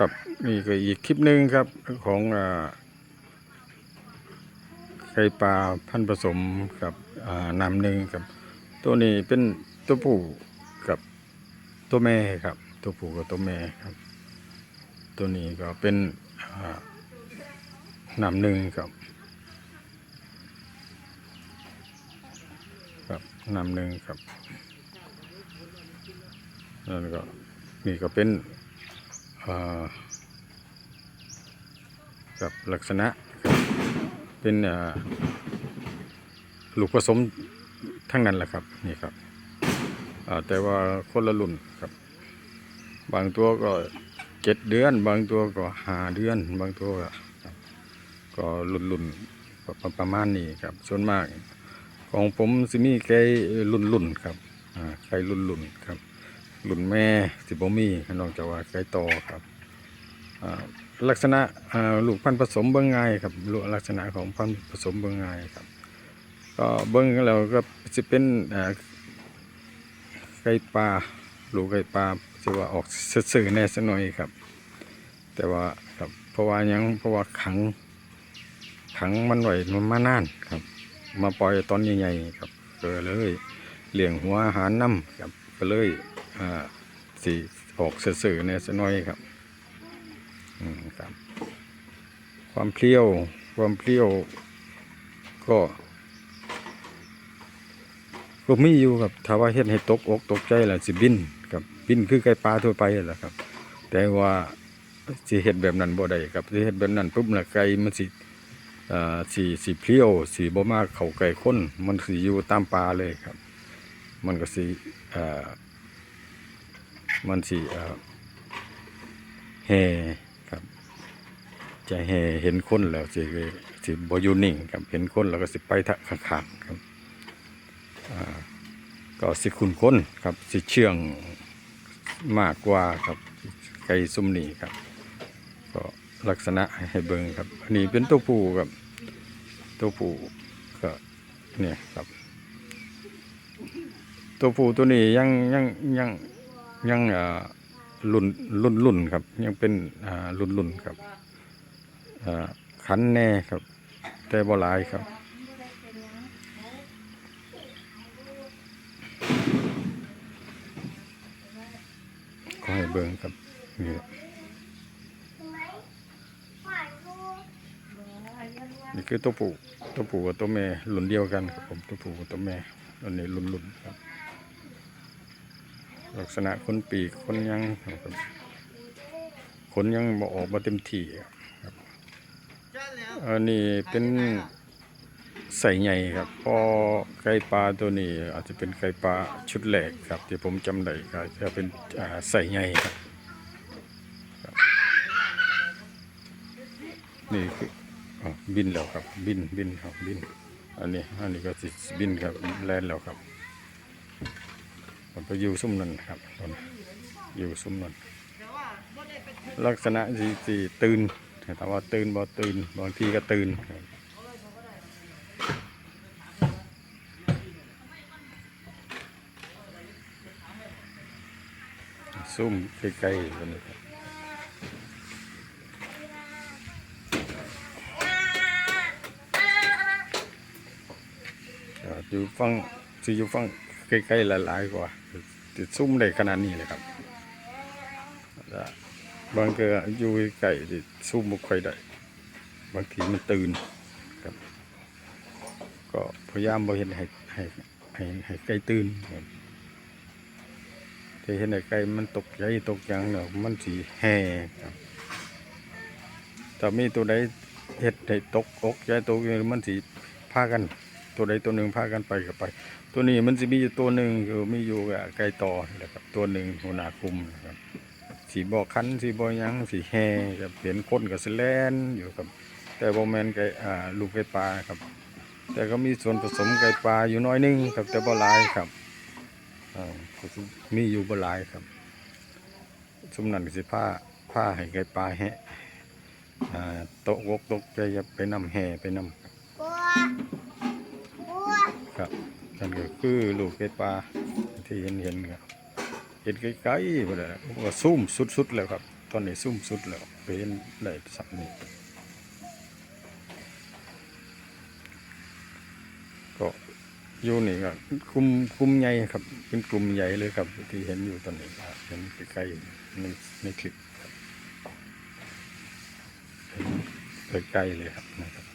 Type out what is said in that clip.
ครับนี่ก็อีกคลิปหนึ่งครับของอไข่ปลาพันผสมกับอ่านำหนึ่งครับ ตัวนี้เป็นตัวผู้กับตัวแม่ครับ ตัวผู้กับตัวแม่ครับ ตัวนี้ก็เป็นอ่านำหนึ่งครับครับน้ำหนึ่งครับแล้วก็นี่ก็เป็น กับลักษณะกับเป็นลูกผสมทั้งนั้นแหละครับนี่ครับแต่ว่าคนละรุ่นครับ บางตัวก็เจ็ดเดือน บางตัวก็หาเดือน บางตัวก็กรุ่นรุ่นประประมาณนี้ครับ ส่วนมาก ของผมสิมีไก่รุ่นรุ่นครับไก่รุ่นรุ่นครับ รุ่นแม่สิบมีนอกจากว่าไก่โตครับลักษณะลูกพันธุ์ผสมเบิ่งง่ายครับลูกลักษณะของพันธุ์ผสมเบิ่งง่ายครับ ก็เบิ่งแล้วก็สิเป็นไก่ปลาลูกไก่ปลาสิว่าออกซื่อแน่สน่อยครับ แต่ว่าครับเพราะว่ายังเพราะว่าขังขังมันไหวมันมานานครับ มาปล่อยตอนใหญ่ๆครับก็เลยเลี้ยงหัวอาหารน้ำครับก็เลย สีออกสื่อๆเนี่ยสน้อยครับอืมครับ ความเพรี้ยว ความเพรี้ยว ก็ก็มีอยู่ครับถ้าว่าเฮ็ดให้ตกอกตกใจล่ะสิบินครับบินคือไก่ปลาทั่วไปแหละครับ แต่ว่าสิเฮ็ดแบบนั้นบ่ได้ครับสิเฮ็ดแบบนั้นปุ๊บนะไก่มันสิอ่าสีสีเพลี้ยวสีบ่มากเขาไก่ข้นมันสีอยู่ตามปลาเลยครับ มันก็สีอ่า มันสีแห่ครับ จะแห่เห็นคนแล้วสิสิบอยู่นิ่งครับเห็นคนแล้วก็สิไปทางข้างครับอ่าก็สิคุณคนครับสิเชื่องมากกว่าครับไก่ซุ่มนี่ครับ ก็ลักษณะให้เบิ่งครับอันนี้เป็นตัวผู้ครับตัวผู้ก็เนี่ยครับ ตัวผู้ตัวนี้ยังยังยัง ยังรุ่นรุ่นรุ่นครับ ยังเป็นรุ่นรุ่นครับขันแน่ครับ แต่บ่หลายครับก็ให้เบิ่งครับนี่นี่คือตัวผู้ตัวผู้กับตัวแม่รุ่นเดียวกันครับผมตัวผู้กับตัวแม่อันนี้รุ่นรุ่นครับ ลักษณะขนปีกขนยังครับขนยังบอออกมาเต็มที่ครับอันนี้เป็นใส่ใหญ่ครับพอไก่ปลาตัวนี้อาจจะเป็นไก่ปลาชุดแรกครับ ที่ผมจำได้ก็จะเป็นใส่ใหญ่ครับนี่คือบินแล้วครับบินบินครับบิน อันนี้อันนี้ก็สิบินครับแล่นแล้วครับ มันไปอยู่ซุ้มนั่นครับตอนอยู่ซุ้มนั่นลักษณะสีสีตื่นแต่ว่าตื่นบ่ตื่นบางทีก็ตื่นซุ่มใกล้ๆกันนี้ครับก็อยู่ฟังสิอยู่ฟังใกล้ๆหลายๆกว่า ติดซุ่มได้ขนาดนี้เลยครับบางเกออยู่ไก่ติดซุ่มบ่ค่อยได้บางทีมันตื่นครับ ก็พยายามบ่เห็นให้ให้ให้ให้ไก่ตื่นครับถ้าเห็นให้ไก่มันตกใจตกหยังเนี่ยมันสิแห่ครับถ้ามีตัวใดเฮ็ดให้ตกอกใจตกอยู่มันสิพากัน ตัวใดตัวหนึ่งพากันไปก็ไป ตัวนี้มันจะมีอยู่ตัวหนึ่งคือมีอยู่กับไก่ต่อนะครับตัวหนึ่งหัวหน้าคุมนะครับสีบอคันสีบอยังสีแห่กับเห็นคนกับสแลนอยู่ครับ แต่บอแมนไก่อ่าลูกไก่ปลาครับ แต่ก็มีส่วนผสมไก่ปลาอยู่น้อยหนึงครับแต่บ่หลายครับมีอยู่บ่หลายครับสมนั่นสิผ้าผ้าให้ไก่ปลาแหะอ่าตกอกตกใจไปนำแห่ไปนำกลัวกลัว ครับนั่นก็คือลูกเกดปลาที่เห็นเห็นครับเห็นไกลๆไปเลยก็ซูมสุดๆแล้วครับ ตอนนี้ซุ่มสุดแล้วเป็นได้สักนี้ก็อยู่นี่ก็กลุ่มกลุ่มใหญ่ครับ เป็นกลุ่มใหญ่เลยครับ ที่เห็นอยู่ตอนนี้ครับเห็นใกล้ๆในในคลิปครับเห็นใกล้ๆเลยครับนะครับ